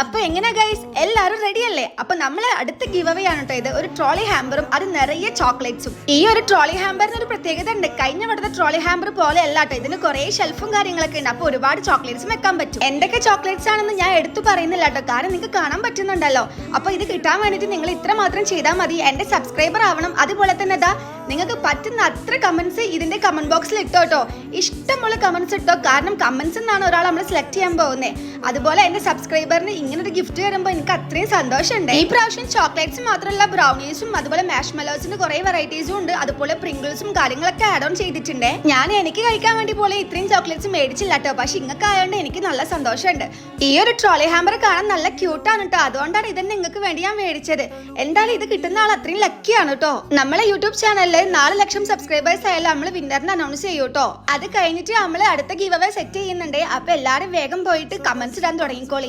അപ്പൊ എങ്ങനെ ഗൈസ് എല്ലാരും റെഡി അല്ലേ? അപ്പൊ നമ്മൾ അടുത്ത ഗിവ് അവേ ആണ് കേട്ടോ ഇത്. ഒരു ട്രോളി ഹാമ്പറും അത് നിറയെ ചോക്ലേറ്റ്സും ഈ ഒരു ട്രോളി ഹാമ്പറിന് ഒരു പ്രത്യേകത ഉണ്ട്. കഴിഞ്ഞ വട്ടത്തെ ട്രോളി ഹാമ്പർ പോലെ അല്ല കേട്ടോ ഇതിന് കുറെ ഷെൽഫും കാര്യങ്ങളൊക്കെ ഉണ്ട്. അപ്പൊ ഒരുപാട് ചോക്ലേറ്റ്സും വെക്കാൻ പറ്റും. എന്തൊക്കെ ചോക്ലേറ്റ്സ് ആണെന്ന് ഞാൻ എടുത്തു പറയുന്നില്ല കേട്ടോ കാരണം നിങ്ങൾക്ക് കാണാൻ പറ്റുന്നുണ്ടല്ലോ. അപ്പൊ ഇത് കിട്ടാൻ വേണ്ടിട്ട് നിങ്ങൾ ഇത്ര മാത്രം ചെയ്താൽ മതി. എന്റെ സബ്സ്ക്രൈബർ ആവണം. അതുപോലെ തന്നെ ഇതാ നിങ്ങൾക്ക് പറ്റുന്ന അത്ര കമന്റ്സ് ഇതിന്റെ കമന്റ് ബോക്സിൽ ഇട്ടോ കേട്ടോ ഇഷ്ടമുള്ള കമന്റ്സ് ഇട്ടോ. കാരണം കമന്റ്സ് എന്നാണ് ഒരാൾ നമ്മൾ സെലക്ട് ചെയ്യാൻ പോകുന്നത് അതുപോലെ എന്റെ സബ്സ്ക്രൈബറിന് ഇങ്ങനെ ഒരു ഗിഫ്റ്റ് വരുമ്പോൾ എനിക്ക് അത്രയും സന്തോഷമുണ്ട്. ഈ പ്രാവശ്യം ചോക്ലേറ്റ്സ് മാത്രമല്ല ബ്രൗണീസും അതുപോലെ മാഷ്മലോസിന്റെ കുറെ വെറൈറ്റീസും ഉണ്ട്. അതുപോലെ പ്രിങ്കിൾസും കാര്യങ്ങളൊക്കെ ആഡ് ഓൺ ചെയ്തിട്ടുണ്ട്. ഞാൻ എനിക്ക് കഴിക്കാൻ വേണ്ടി പോലെ ഇത്രയും ചോക്ലേറ്റ്സ് മേടിച്ചില്ല കേട്ടോ പക്ഷെ ഇങ്ങക്ക് ആയതുകൊണ്ട് എനിക്ക് നല്ല സന്തോഷമുണ്ട്. ഈ ഒരു ട്രോളി ഹാമ്പർ കാണാൻ നല്ല ക്യൂട്ടാണ് കേട്ടോ അതുകൊണ്ടാണ് ഇത് നിങ്ങൾക്ക് വേണ്ടി ഞാൻ മേടിച്ചത്. എന്തായാലും ഇത് കിട്ടുന്ന ആൾ അത്രയും ലക്കിയാണ് കേട്ടോ നമ്മളെ യൂട്യൂബ് ചാനലിൽ നാല് ലക്ഷം സബ്സ്ക്രൈബേഴ്സ് ആയാലും നമ്മൾ വിന്നറിനെ അനൗൺസ് ചെയ്യും കേട്ടോ അത് കഴിഞ്ഞിട്ട് നമ്മൾ അടുത്ത ഗീവ് അവേ സെറ്റ് ചെയ്യുന്നുണ്ട്. അപ്പൊ എല്ലാരും വേഗം പോയിട്ട് കമന്റ്സ് ഇടാൻ തുടങ്ങിക്കോളി.